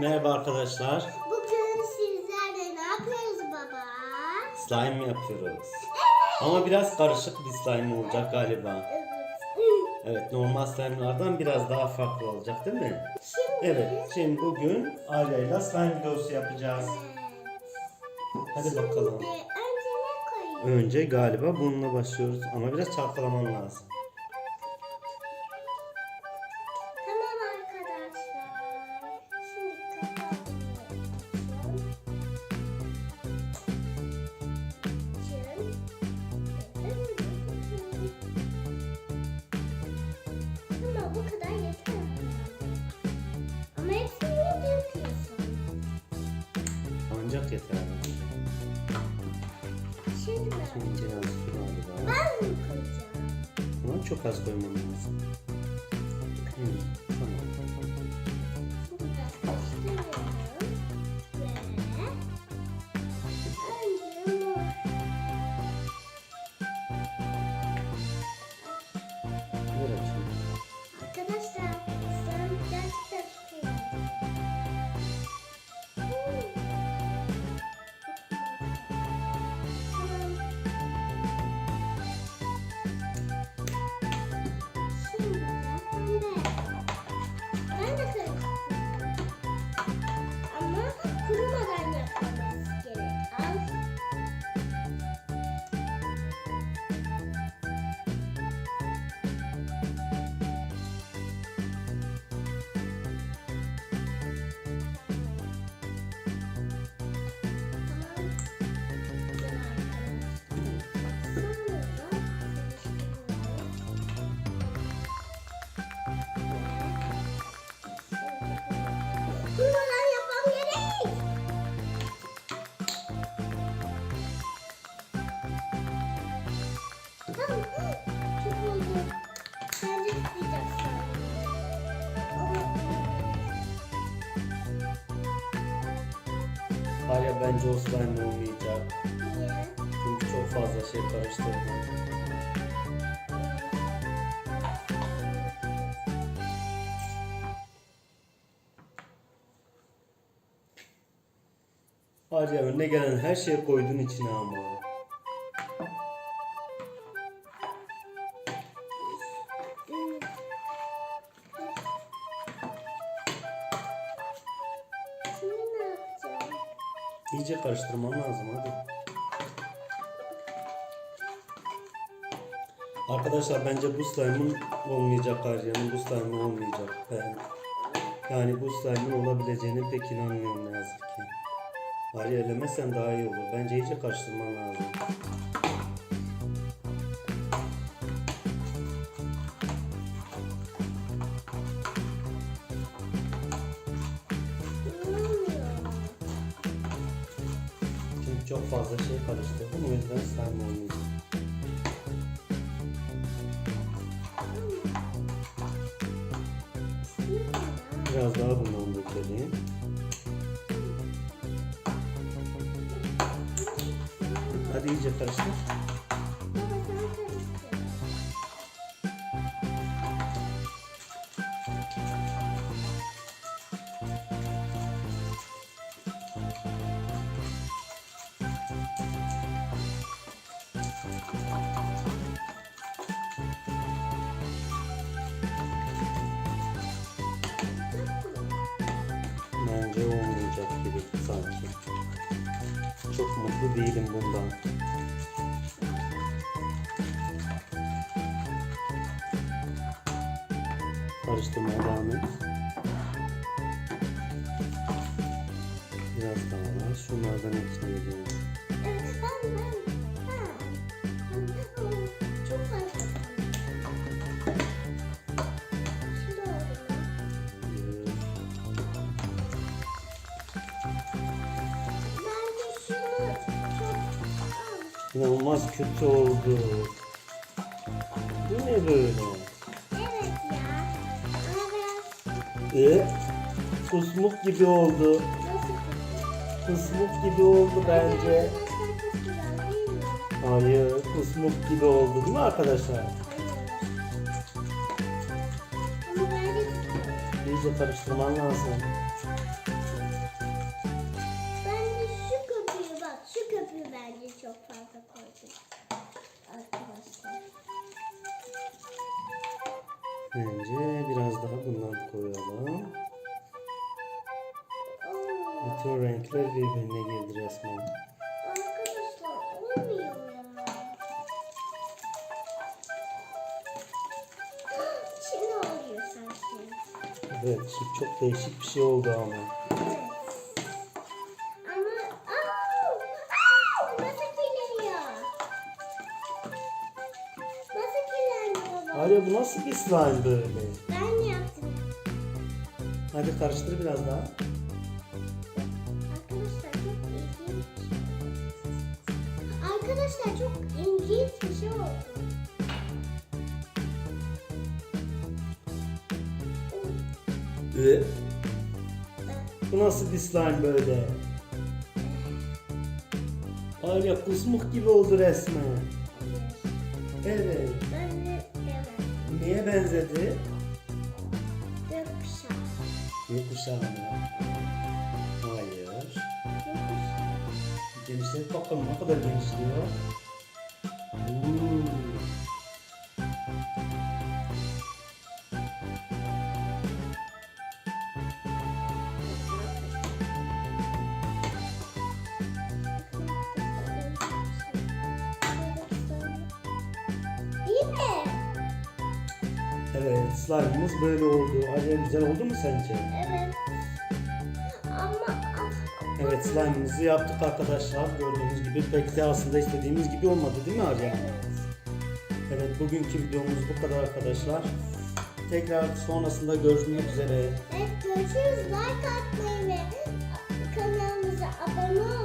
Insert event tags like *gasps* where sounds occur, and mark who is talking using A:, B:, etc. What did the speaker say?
A: Merhaba arkadaşlar.
B: Bugün sizlerle ne yapıyoruz baba?
A: Slime yapıyoruz. Ama biraz karışık bir slime olacak galiba.
B: Evet.
A: Evet normal slime'lardan biraz daha farklı olacak değil mi?
B: Şimdi
A: Evet şimdi bugün ile slime videosu yapacağız. Hadi bakalım.
B: Şimdi önce ne koyayım?
A: Önce galiba bununla başlıyoruz ama biraz çalkalaman lazım.
B: Yeter.
A: Ancak yeter.
B: Şimdi ben,
A: Şimdi içine az su galiba.
B: ben mi koyacağım?
A: Ama çok az koyman lazım. Hı, tamam. Arya bence o slime olmayacak. Çünkü çok fazla şey karıştırdım. Arya önüne gelen her şeyi koydun içine ama. İyice karıştırman lazım hadi. Arkadaşlar bence bu slime'ın olmayacak Arya'nın bu slime'ın olmayacak. Ben yani bu slime'ın olabileceğine pek inanmıyorum ne yazık ki. Arya elemezsen daha iyi olur. Bence iyice karıştırman lazım. Çok fazla şey karıştırdım o yüzden olmayacak. Biraz daha bundan dökelim. Hadi iyice karıştır. Bence olmayacak gibi sanki. Çok mutlu değilim bundan. Karıştırmaya devam et. Biraz daha var. Şunlardan ekleyelim. İnanılmaz kötü oldu. Bu ne böyle?
B: Evet ya. Ama biraz
A: E, kusmuk gibi oldu.
B: nasıl
A: Kusmuk gibi oldu bence. Hayır, kusmuk gibi oldu değil mi arkadaşlar? İyice karıştırman lazım. Biraz daha bundan koyalım. Bütün renkler birbirine girdi resmen.
B: Arkadaşlar olmuyor ya. *gasps* Şimdi oluyor sanki.
A: Evet, çok değişik bir şey oldu. Ama Arya bu nasıl bir slime böyle?
B: Ben yaptım.
A: Hadi karıştır biraz daha.
B: Arkadaşlar çok ilginç. Arkadaşlar çok ilginç bir şey oldu.
A: Ee? Bu nasıl bir slime böyle? Arya kusmuk gibi oldu resmen. Evet. Neye benzedi?
B: Gökkuşağı.
A: Gökkuşağı mı? Hayır.
B: Gökkuşağı.
A: Genişlet bakalım ne kadar genişliyor. Hmm. Evet slime'ımız böyle oldu. Arya güzel oldu mu sence?
B: Evet. Ama
A: Evet slime'ımızı yaptık arkadaşlar. Gördüğünüz gibi pek de aslında istediğimiz gibi olmadı değil mi Arya? Evet bugünkü videomuz bu kadar arkadaşlar. Tekrar sonrasında görüşmek üzere.
B: Evet görüşürüz. Like atmayı ve kanalımıza abone